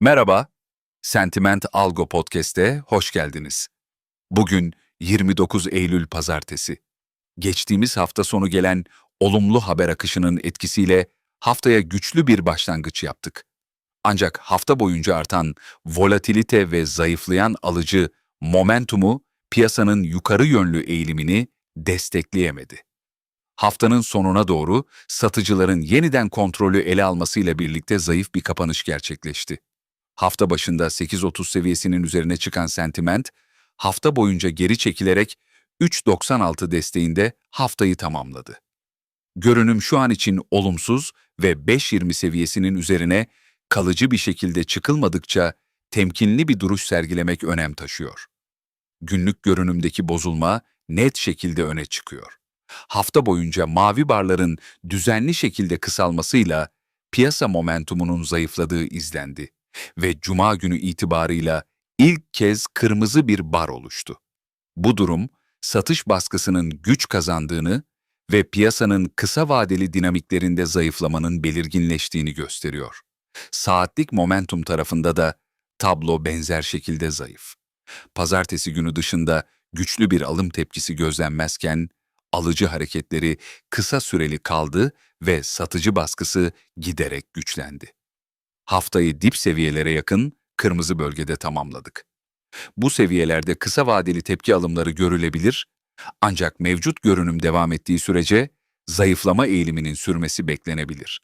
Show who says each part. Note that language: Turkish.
Speaker 1: Merhaba, Sentiment Algo Podcast'e hoş geldiniz. Bugün 29 Eylül Pazartesi. Geçtiğimiz hafta sonu gelen olumlu haber akışının etkisiyle haftaya güçlü bir başlangıç yaptık. Ancak hafta boyunca artan volatilite ve zayıflayan alıcı momentumu piyasanın yukarı yönlü eğilimini destekleyemedi. Haftanın sonuna doğru satıcıların yeniden kontrolü ele almasıyla birlikte zayıf bir kapanış gerçekleşti. Hafta başında 8.30 seviyesinin üzerine çıkan sentiment, hafta boyunca geri çekilerek 3.96 desteğinde haftayı tamamladı. Görünüm şu an için olumsuz ve 5.20 seviyesinin üzerine kalıcı bir şekilde çıkılmadıkça temkinli bir duruş sergilemek önem taşıyor. Günlük görünümdeki bozulma net şekilde öne çıkıyor. Hafta boyunca mavi barların düzenli şekilde kısalmasıyla piyasa momentumunun zayıfladığı izlendi ve cuma günü itibarıyla ilk kez kırmızı bir bar oluştu. Bu durum satış baskısının güç kazandığını ve piyasanın kısa vadeli dinamiklerinde zayıflamanın belirginleştiğini gösteriyor. Saatlik momentum tarafında da tablo benzer şekilde zayıf. Pazartesi günü dışında güçlü bir alım tepkisi gözlenmezken alıcı hareketleri kısa süreli kaldı ve satıcı baskısı giderek güçlendi. Haftayı dip seviyelere yakın kırmızı bölgede tamamladık. Bu seviyelerde kısa vadeli tepki alımları görülebilir ancak mevcut görünüm devam ettiği sürece zayıflama eğiliminin sürmesi beklenebilir.